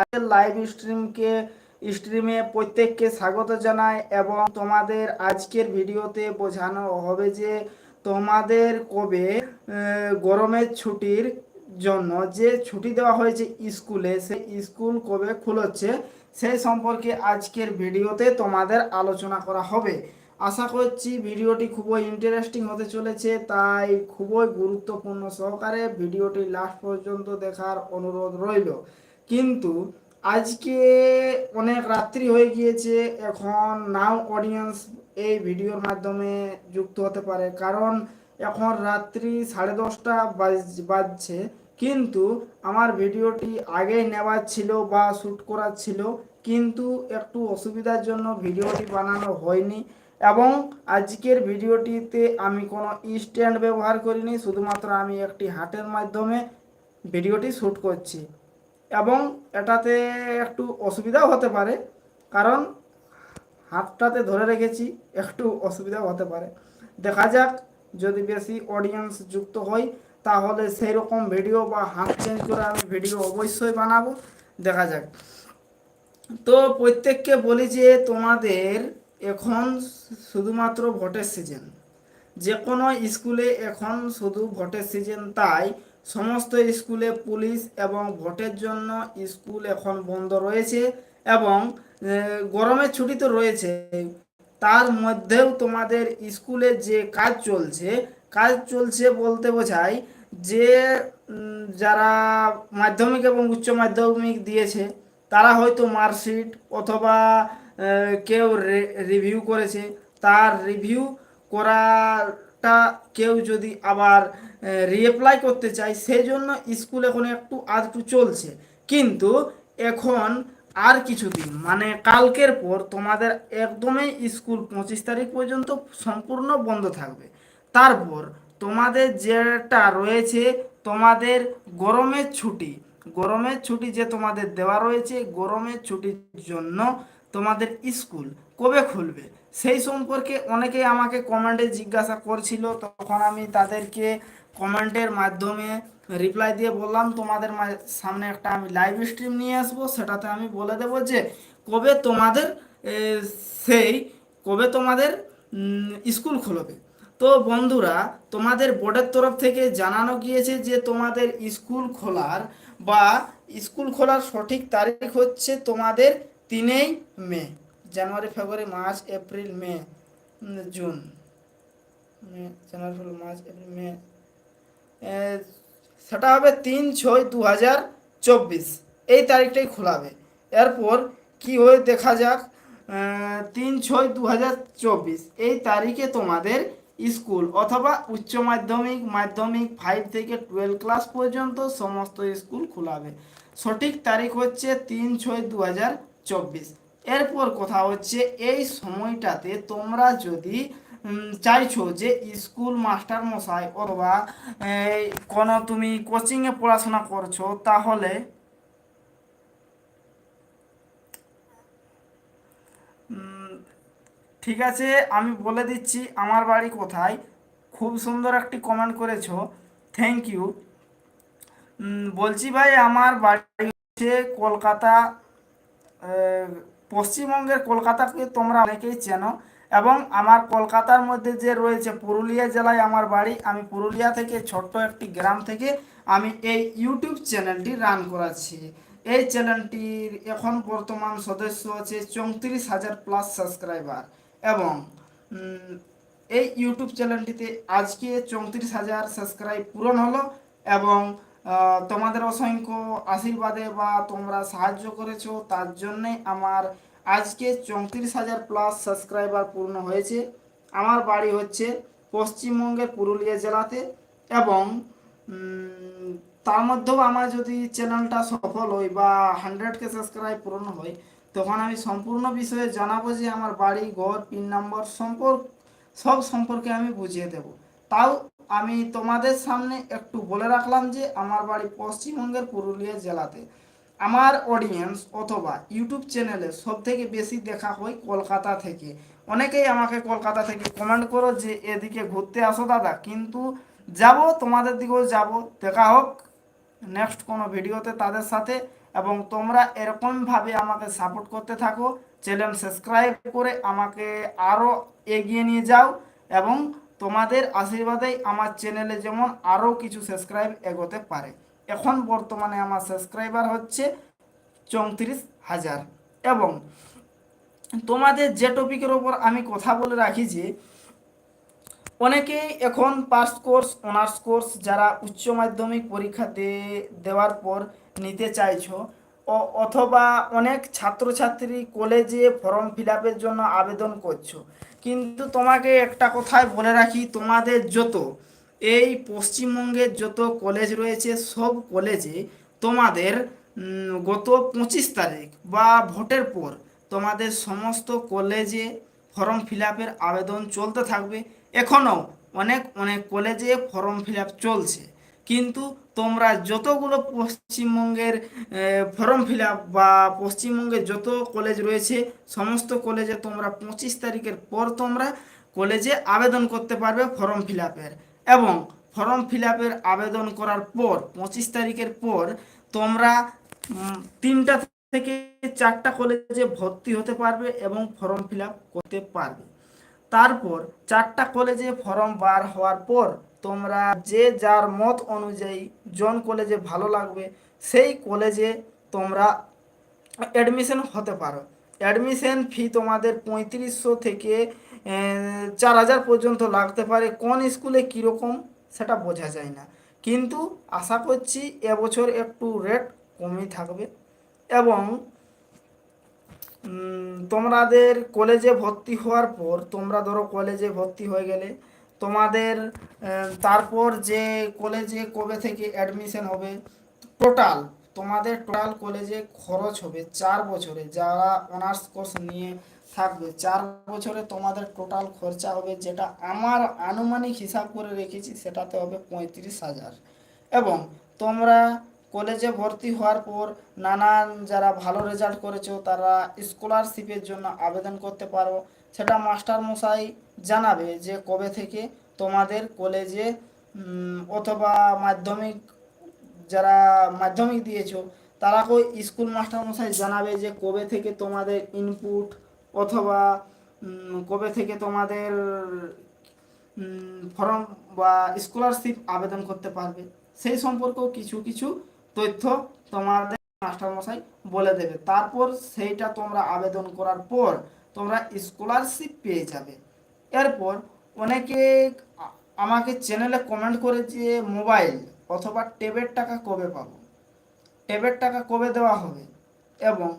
আজকের লাইভ স্ট্রিমকে স্ট্রিমে প্রত্যেককে স্বাগত জানাই এবং তোমাদের আজকের ভিডিওতে বোঝানো হবে যে তোমাদের কবে গরমের ছুটির জন্য যে ছুটি দেওয়া হয়েছে স্কুলে, সেই স্কুল কবে খুলছে সেই সম্পর্কে আজকের ভিডিওতে তোমাদের আলোচনা করা হবে। আশা করছি ভিডিওটি খুবই ইন্টারেস্টিং হতে চলেছে, তাই খুবই গুরুত্বপূর্ণ সহকারে ভিডিওটি লাস্ট পর্যন্ত দেখার অনুরোধ রইল। কিন্তু আজকে অনেক রাত্রি হয়ে গিয়েছে, এখন নাও অডিয়েন্স এই ভিডিওর মাধ্যমে যুক্ত হতে পারে। কারণ এখন রাত্রি সাড়ে দশটা বাজ- বাজছে, কিন্তু আমার ভিডিওটি আগেই নেওয়ার ছিল বা শ্যুট করার ছিল, কিন্তু একটু অসুবিধার জন্য ভিডিওটি বানানো হয়নি এবং আজকের ভিডিওটিতে আমি কোনো স্ট্যান্ড ব্যবহার করিনি, শুধুমাত্র আমি একটি হাটের মাধ্যমে ভিডিওটি শ্যুট করছি। এবং এটাতে একটু অসুবিধাও হতে পারে, কারণ হাতটাতে ধরে রেখেছি, একটু অসুবিধাও হতে পারে। দেখা যাক, যদি বেশি অডিয়েন্স যুক্ত হয় তাহলে সেই রকম ভিডিও বা হাত চেঞ্জ করে আমি ভিডিও অবশ্যই বানাবো। দেখা যাক। তো প্রত্যেককে বলি যে, তোমাদের এখন শুধুমাত্র ভোটের সিজন যে কোনো স্কুলে এখন শুধু ভোটের সিজন তাই সমস্ত স্কুলে পুলিশ এবং ভোটের জন্য স্কুল এখন বন্ধ রয়েছে এবং গরমের ছুটি তো রয়েছে। তার মধ্যেও তোমাদের স্কুলে যে কাজ চলছে কাজ চলছে বলতে বোঝায় যে যারা মাধ্যমিক এবং উচ্চ মাধ্যমিক দিয়েছে, তারা হয়তো মার্কশিট অথবা কেউ রিভিউ করেছে। তার রিভিউ করাটা কেউ যদি আবার রিঅ্যাপ্লাই করতে চায় সেই জন্য স্কুল এখন একটু আধটু চলছে। কিন্তু এখন আর কিছুদিন মানে কালকের পর তোমাদের একদমই স্কুল পঁচিশ তারিখ পর্যন্ত সম্পূর্ণ বন্ধ থাকবে। তারপর তোমাদের যেটা রয়েছে, তোমাদের গরমের ছুটি গরমের ছুটি যে তোমাদের দেওয়া রয়েছে, গরমের ছুটির জন্য তোমাদের স্কুল কবে খুলবে? সেই সম্পর্কে অনেকেই আমাকে কমেন্টে জিজ্ঞাসা করছিল। তখন আমি তাদেরকে কমেন্টের মাধ্যমে রিপ্লাই দিয়ে বললাম, তোমাদের সামনে একটা আমি লাইভ স্ট্রিম নিয়ে আসব। সেটাতে আমি বলে দেব যে, কবে তোমাদের সেই, কবে তোমাদের স্কুল খুলবে? তো বন্ধুরা, তোমাদের বোর্ডের তরফ থেকে জানানো গিয়েছে যে, তোমাদের স্কুল খোলার বা স্কুল খোলার সঠিক তারিখ হচ্ছে তোমাদের তিনেই May. January, February, March, April, May June. May, January, February, March, April, May সেটা হবে তিন ছয় দু হাজার চব্বিশ। এই তারিখটাই খোলাবে। এরপর কি হয়ে দেখা যাক তিন ছয় দু হাজার চব্বিশ। এই তারিখে তোমাদের স্কুল অথবা উচ্চ মাধ্যমিক মাধ্যমিক ফাইভ থেকে টুয়েলভ ক্লাস পর্যন্ত সমস্ত স্কুল খোলাবে। সঠিক তারিখ হচ্ছে তিন ছয় দু হাজার চব্বিশ। এরপর কথা হচ্ছে এই সময়টাতে তোমরা যদি চাইছো যে স্কুল মাস্টার মশাই অথবা কোনো তুমি কোচিংয়ে পড়াশোনা করছ, তাহলে ঠিক আছে, আমি বলে দিচ্ছি আমার বাড়ি কোথায়। খুব সুন্দর একটি কমেন্ট করেছ। থ্যাংক ইউ বলছি ভাই, আমার বাড়ি হচ্ছে কলকাতা পশ্চিমবঙ্গের কলকাতাকে তোমরা অনেকেই চেনো এবং আমার কলকাতার মধ্যে যে রয়েছে পুরুলিয়া জেলায় আমার বাড়ি, আমি পুরুলিয়া থেকে ছোট্ট একটি গ্রাম থেকে আমি এই ইউটিউব চ্যানেলটি রান করাচ্ছি। এই চ্যানেলটির এখন বর্তমান সদস্য আছে চৌত্রিশ হাজার প্লাস সাবস্ক্রাইবার এবং এই ইউটিউব চ্যানেলটিতে আজকে চৌত্রিশ হাজার সাবস্ক্রাইব পূরণ হলো এবং তোমাদের অসংখ্য আশীর্বাদে বা তোমরা সাহায্য করেছ, তার জন্যে আমার আজকে চৌত্রিশ হাজার প্লাস সাবস্ক্রাইবার পূর্ণ হয়েছে। আমার বাড়ি হচ্ছে পশ্চিমবঙ্গের পুরুলিয়া জেলাতে এবং তার মধ্যেও আমার যদি চ্যানেলটা সফল হয় বা হান্ড্রেডকে সাবস্ক্রাইব পূরণ হয়, তখন আমি সম্পূর্ণ বিষয়ে জানাব যে আমার বাড়ি, ঘর পিন নম্বর সম্পর্ক, সব সম্পর্কে আমি বুঝিয়ে দেব। তাও আমি তোমাদের সামনে একটু বলে রাখলাম যে আমার বাড়ি পশ্চিমবঙ্গের পুরুলিয়া জেলাতে। আমার অডিয়েন্স অথবা ইউটিউব চ্যানেলে সব থেকে বেশি দেখা হয় কলকাতা থেকে। অনেকেই আমাকে কলকাতা থেকে কমেন্ট করো যে, এদিকে ঘুরতে আসো দাদা। কিন্তু যাব, তোমাদের দিকেও যাব। দেখা হোক নেক্সট কোনো ভিডিওতে তাদের সাথে। এবং তোমরা এরকমভাবে আমাকে সাপোর্ট করতে থাকো। চ্যানেল সাবস্ক্রাইব করে আমাকে আরও এগিয়ে নিয়ে যাও। এবং তোমাদের আশীর্বাদেই আমার চ্যানেলে যেমন আরও কিছু সাবস্ক্রাইব এগোতে পারে। এখন বর্তমানে আমার সাবস্ক্রাইবার হচ্ছে চৌত্রিশ হাজার। এবং তোমাদের যে টপিকের ওপর আমি কথা বলে রাখি যে, অনেকেই এখন পাস কোর্স অনার্স কোর্স যারা উচ্চ মাধ্যমিক পরীক্ষা দেওয়ার পর নিতে চাইছো অথবা অনেক ছাত্রছাত্রী কলেজে ফর্ম ফিল জন্য আবেদন করছ কিন্তু তোমাকে একটা কথায় বলে রাখি, তোমাদের যত, এই পশ্চিমবঙ্গের যত কলেজ রয়েছে, সব কলেজে তোমাদের গত পঁচিশ তারিখ বা ভোটের পর তোমাদের সমস্ত কলেজে ফর্ম ফিল আবেদন চলতে থাকবে। এখনও অনেক অনেক কলেজে ফর্ম ফিল চলছে। কিন্তু তোমরা যতগুলো পশ্চিমবঙ্গের ফর্ম ফিল বা পশ্চিমবঙ্গের যত কলেজ রয়েছে, সমস্ত কলেজে তোমরা পঁচিশ তারিখের পর তোমরা কলেজে আবেদন করতে পারবে ফর্ম ফিল এবং ফর্ম ফিল আবেদন করার পর, পঁচিশ তারিখের পর তোমরা তিনটা থেকে চারটা কলেজে ভর্তি হতে পারবে এবং ফর্ম ফিল করতে পারবে। তারপর চারটা কলেজে ফর্ম বার হওয়ার পর তোমরা যে যার মত অনুযায়ী জন কলেজে ভালো লাগবে, সেই কলেজে তোমরা অ্যাডমিশন হতে পারো। অ্যাডমিশন ফি তোমাদের পঁয়ত্রিশশো থেকে চার হাজার পর্যন্ত লাগতে পারে। কোন স্কুলে কীরকম সেটা বোঝা যায় না। কিন্তু আশা করছি এবছর একটু রেট কমই থাকবে এবং তোমাদের কলেজে ভর্তি হওয়ার পর, তোমরা ধরো কলেজে ভর্তি হয়ে গেলে তোমাদের তারপর যে কলেজে কবে থেকে অ্যাডমিশন হবে? টোটাল তোমাদের টোটাল কলেজে খরচ হবে চার বছরে। যারা অনার্স কোর্স নিয়ে থাকবে, চার বছরে তোমাদের টোটাল খরচা হবে যেটা আমার আনুমানিক হিসাব করে রেখেছি, সেটাতে হবে পঁয়ত্রিশ হাজার। এবং তোমরা কলেজে ভর্তি হওয়ার পর নানান যারা ভালো রেজাল্ট করেছ, তারা স্কলারশিপের জন্য আবেদন করতে পারো। সেটা মাস্টার মশাই জানাবে যে কবে থেকে তোমাদের কলেজে অথবা মাধ্যমিক যারা মাধ্যমিক দিয়েছ তারাকেও স্কুল মাস্টার মশাই জানাবে যে কবে থেকে তোমাদের ইনপুট অথবা কবে থেকে তোমাদের ফর্ম বা স্কলারশিপ আবেদন করতে পারবে। সেই সম্পর্কেও কিছু কিছু তথ্য তোমাদের মাস্টারমশাই বলে দেবে। তারপর সেইটা তোমরা আবেদন করার পর তোমরা স্কলারশিপ পেয়ে যাবে। এরপর অনেকে আমাকে চ্যানেলে কমেন্ট করে যে, মোবাইল অথবা ট্যাবের টাকা কবে পাবো? ট্যাবের টাকা কবে দেওয়া হবে? এবং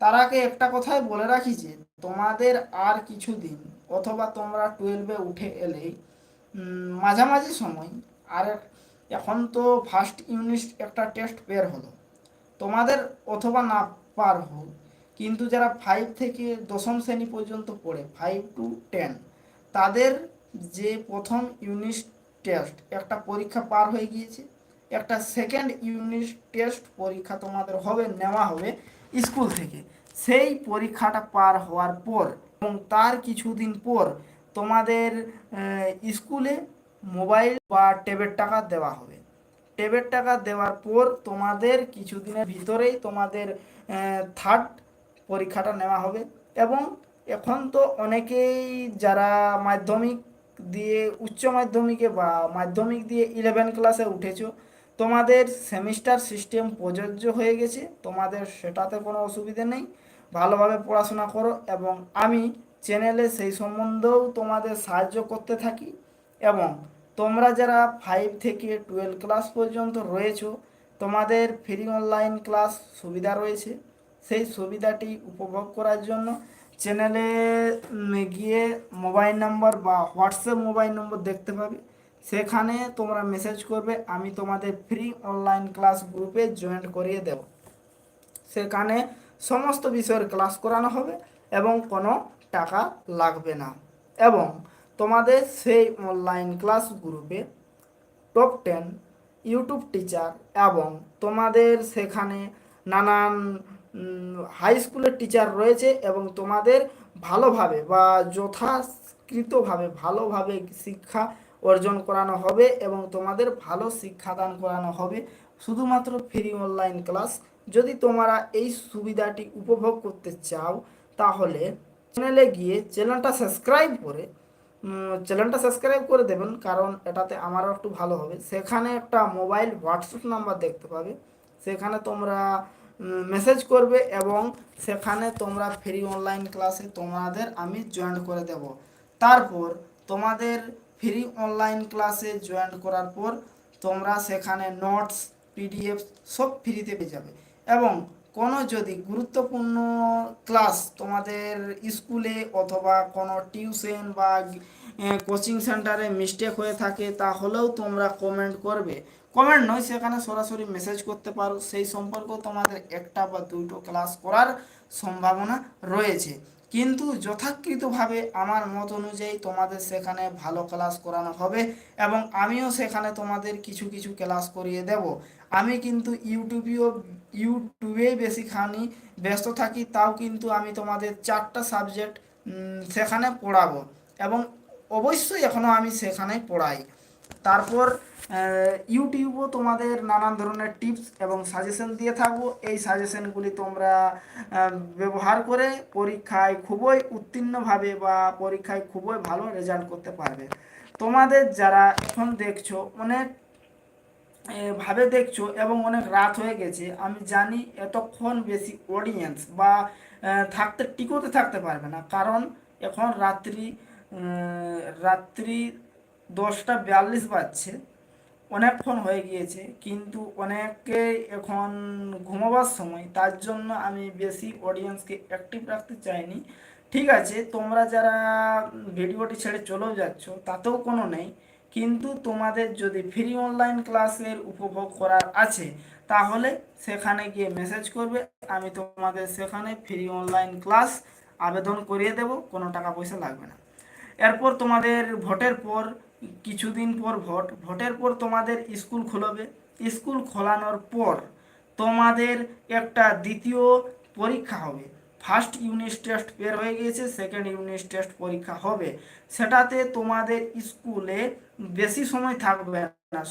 তারাকে একটা কথাই বলে রাখি যে, তোমাদের আর কিছু দিন অথবা তোমরা টুয়েলভে উঠে এলেই মাঝামাঝি সময় আর এখন তো ফার্স্ট ইউনিট একটা টেস্ট বের হলো। তোমাদের অথবা না পার হোক কিন্তু যারা ফাইভ থেকে দশম শ্রেণি পর্যন্ত পড়ে ফাইভ টু টেন তাদের যে প্রথম ইউনিট টেস্ট একটা পরীক্ষা পার হয়ে গিয়েছে, একটা সেকেন্ড ইউনিট টেস্ট পরীক্ষা তোমাদের হবে, নেওয়া হবে স্কুল থেকে। সেই পরীক্ষাটা পার হওয়ার পর এবং তার কিছুদিন পর তোমাদের স্কুলে মোবাইল বা ট্যাবের টাকা দেওয়া হবে। ট্যাবের টাকা দেওয়ার পর তোমাদের কিছুদিনের ভিতরেই তোমাদের থার্ড পরীক্ষাটা নেওয়া হবে। এবং এখন তো অনেকেই যারা মাধ্যমিক দিয়ে, উচ্চ মাধ্যমিকে বা মাধ্যমিক দিয়ে ইলেভেন ক্লাসে উঠেছো, তোমাদের সেমিস্টার সিস্টেম প্রযোজ্য হয়ে গেছে। তোমাদের সেটাতে কোনো অসুবিধে নেই। ভালোভাবে পড়াশোনা করো এবং আমি চ্যানেলে সেই সম্বন্ধেও তোমাদের সাহায্য করতে থাকি। এবং তোমরা যারা ফাইভ থেকে টুয়েলভ ক্লাস পর্যন্ত রয়েছো, তোমাদের ফ্রি অনলাইন ক্লাস সুবিধা রয়েছে। সেই সুবিধাটি উপভোগ করার জন্য চ্যানেলে গিয়ে মোবাইল নাম্বার বা হোয়াটসঅ্যাপ মোবাইল নম্বর দেখতে পাবে। সেখানে তোমরা মেসেজ করবে, আমি তোমাদের ফ্রি অনলাইন ক্লাস গ্রুপে জয়েন করিয়ে দেব। সেখানে সমস্ত বিষয়ের ক্লাস করানো হবে এবং কোনো টাকা লাগবে না। এবং তোমাদের সেই অনলাইন ক্লাস গ্রুপে টপ টেন ইউটিউব টিচার এবং তোমাদের সেখানে নানান হাই স্কুলের টিচার রয়েছে এবং তোমাদের ভালোভাবে বা যথাকৃতভাবে ভালোভাবে শিক্ষা অর্জন করানো হবে এবং তোমাদের ভালো শিক্ষাদান করানো হবে। শুধুমাত্র ফ্রি অনলাইন ক্লাস যদি তোমরা এই সুবিধাটি উপভোগ করতে চাও, তাহলে চ্যানেলে গিয়ে চ্যানেলটা সাবস্ক্রাইব করে চ্যানেলটা সাবস্ক্রাইব করে দেবেন, কারণ এটাতে আমারও একটু ভালো হবে। সেখানে একটা মোবাইল হোয়াটসঅ্যাপ নাম্বার দেখতে পাবে। সেখানে তোমরা মেসেজ করবে এবং সেখানে তোমরা ফ্রি অনলাইন ক্লাসে তোমাদের আমি জয়েন করে দেব। তারপর তোমাদের ফ্রি অনলাইন ক্লাসে জয়েন করার পর তোমরা সেখানে নোটস পিডিএফ সব ফ্রিতে পেয়ে যাবে। এবং কোনো যদি গুরুত্বপূর্ণ ক্লাস তোমাদের স্কুলে অথবা কোনো টিউশন বা কোচিং সেন্টারে মিস্টেক হয়ে থাকে, তাহলেও তোমরা কমেন্ট করবে। কমেন্ট নয়, সেখানে সরাসরি মেসেজ করতে পারো। সেই সম্পর্কেও তোমাদের একটা বা দুটো ক্লাস করার সম্ভাবনা রয়েছে। কিন্তু যথাকৃতভাবে আমার মত অনুযায়ী তোমাদের সেখানে ভালো ক্লাস করানো হবে এবং আমিও সেখানে তোমাদের কিছু কিছু ক্লাস করিয়ে দেব। আমি কিন্তু ইউটিউবেও, ইউটিউবেই বেশিখানি ব্যস্ত থাকি, তাও কিন্তু আমি তোমাদের চারটা সাবজেক্ট সেখানে পড়াবো এবং অবশ্যই এখনও আমি সেখানে পড়াই। তারপর ইউটিউবও তোমাদের নানান ধরনের টিপস এবং সাজেশন দিয়ে থাকব। এই সাজেশনগুলি তোমরা ব্যবহার করে পরীক্ষায় খুবই উত্তীর্ণভাবে বা পরীক্ষায় খুবই ভালো রেজাল্ট করতে পারবে। তোমাদের যারা এখন দেখছ, অনেক ভাবে দেখছ এবং অনেক রাত হয়ে গেছে, আমি জানি এতক্ষণ বেশি অডিয়েন্স বা থাকতে, টিকোতে থাকতে পারবে না। কারণ এখন রাত্রি রাত্রি দশটা বিয়াল্লিশ বাজছে। অনেকক্ষণ হয়ে গিয়েছে, কিন্তু অনেকে এখন ঘুমাবার সময়, তার জন্য আমি বেশি অডিয়েন্সকে অ্যাক্টিভ রাখতে চাইনি। ঠিক আছে, তোমরা যারা ভিডিওটি ছেড়ে চলেও যাচ্ছ, তাতেও কোনো নেই। কিন্তু তোমাদের যদি ফ্রি অনলাইন ক্লাসের উপভোগ করার আছে, তাহলে সেখানে গিয়ে মেসেজ করবে, আমি তোমাদের সেখানে ফ্রি অনলাইন ক্লাস আবেদন করিয়ে দেব, কোনো টাকা পয়সা লাগবে না। এরপর তোমাদের ভোটের পর কিছুদিন পর ভোট, ভোটের পর তোমাদের স্কুল খোলাবে। স্কুল খোলানোর পর তোমাদের একটা দ্বিতীয় পরীক্ষা হবে। ফার্স্ট ইউনিট টেস্ট বের হয়ে গিয়েছে, সেকেন্ড ইউনিট টেস্ট পরীক্ষা হবে। সেটাতে তোমাদের স্কুলে বেশি সময় থাকবে না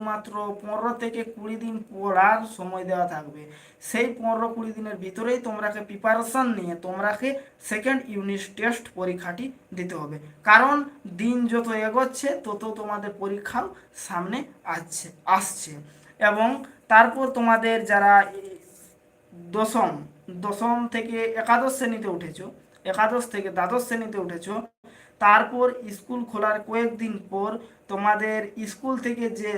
শুধুমাত্র পনেরো থেকে কুড়ি দিন পড়ার সময় দেওয়া থাকবে। সেই পনেরো কুড়ি দিনের ভিতরেই তোমরাকে প্রিপারেশন নিয়ে তোমরাকে সেকেন্ড ইউনিট টেস্ট পরীক্ষাটি দিতে হবে। কারণ দিন যত এগোচ্ছে, তত তোমাদের পরীক্ষাও সামনে আসছে আসছে। এবং তারপর তোমাদের যারা দশম দশম থেকে একাদশ শ্রেণীতে উঠেছো, একাদশ থেকে দ্বাদশ শ্রেণীতে উঠেছো, তারপর স্কুল খোলার কয়েকদিন পর তোমাদের স্কুল থেকে যে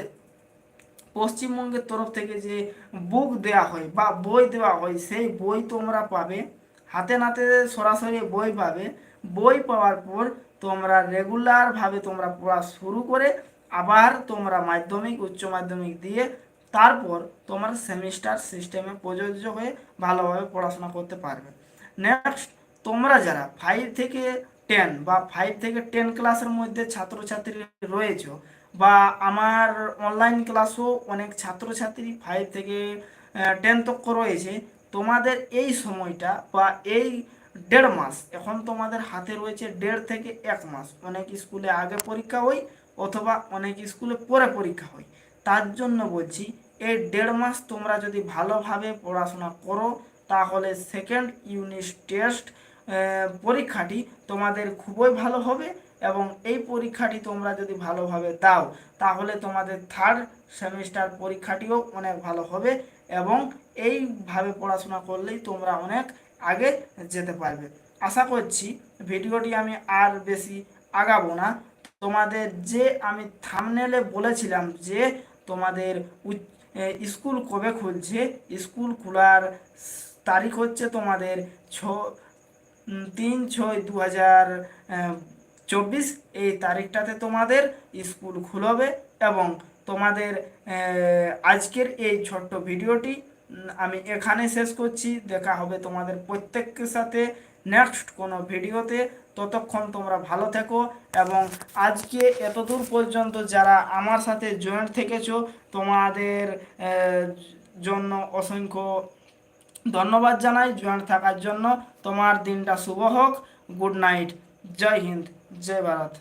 পশ্চিমবঙ্গের তরফ থেকে যে বুক দেওয়া হয় বা বই দেওয়া হয়, সেই বই তোমরা পাবে। হাতে নাতে সরাসরি বই পাবে। বই পাওয়ার পর তোমরা রেগুলারভাবে তোমরা পড়া শুরু করে আবার তোমরা মাধ্যমিক, উচ্চ মাধ্যমিক দিয়ে তারপর তোমার সেমিস্টার সিস্টেমে প্রযোজ্য হয়ে ভালোভাবে পড়াশোনা করতে পারবে। নেক্সট তোমরা যারা ফাইভ থেকে টেন বা ফাইভ থেকে টেন ক্লাসের মধ্যে ছাত্রছাত্রী রয়েছে বা আমার অনলাইন ক্লাসও অনেক ছাত্রছাত্রী ফাইভ থেকে টেন তক রয়েছে। তোমাদের এই সময়টা বা এই দেড় মাস, এখন তোমাদের হাতে রয়েছে দেড় থেকে এক মাস। অনেক স্কুলে আগে পরীক্ষা হয় অথবা অনেক স্কুলে পরে পরীক্ষা হয়। তার জন্য বলছি, এই দেড় মাস তোমরা যদি ভালোভাবে পড়াশোনা করো, তাহলে সেকেন্ড ইউনিট টেস্ট পরীক্ষাটি তোমাদের খুবই ভালো হবে। এবং এই পরীক্ষাটি তোমরা যদি ভালোভাবে দাও, তাহলে তোমাদের থার্ড সেমিস্টার পরীক্ষাটিও অনেক ভালো হবে এবং এইভাবে পড়াশোনা করলেই তোমরা অনেক আগে যেতে পারবে। আশা করছি ভিডিওটি আমি আর বেশি আগাবো না। তোমাদের যে আমি থামনেলে বলেছিলাম যে তোমাদের স্কুল কবে খুলছে, স্কুল খোলার তারিখ হচ্ছে তোমাদের ছ তিন ছয় দু হাজার চব্বিশ, এই তারিখটাতে তোমাদের স্কুল খুলবে এবং তোমাদের আজকের এই ছোট্ট ভিডিওটি আমি এখানে শেষ করছি। দেখা হবে তোমাদের প্রত্যেকের সাথে নেক্সট কোনো ভিডিওতে। ততক্ষণ তোমরা ভালো থেকো এবং আজকে এতদূর পর্যন্ত যারা আমার সাথে জয়েন্ট থেকেছো, তোমাদের জন্য অসংখ্য ধন্যবাদ জানাই। জয়েন্ট থাকার জন্য তোমার দিনটা শুভ হোক। গুড নাইট জয় হিন্দ। জয় ভারত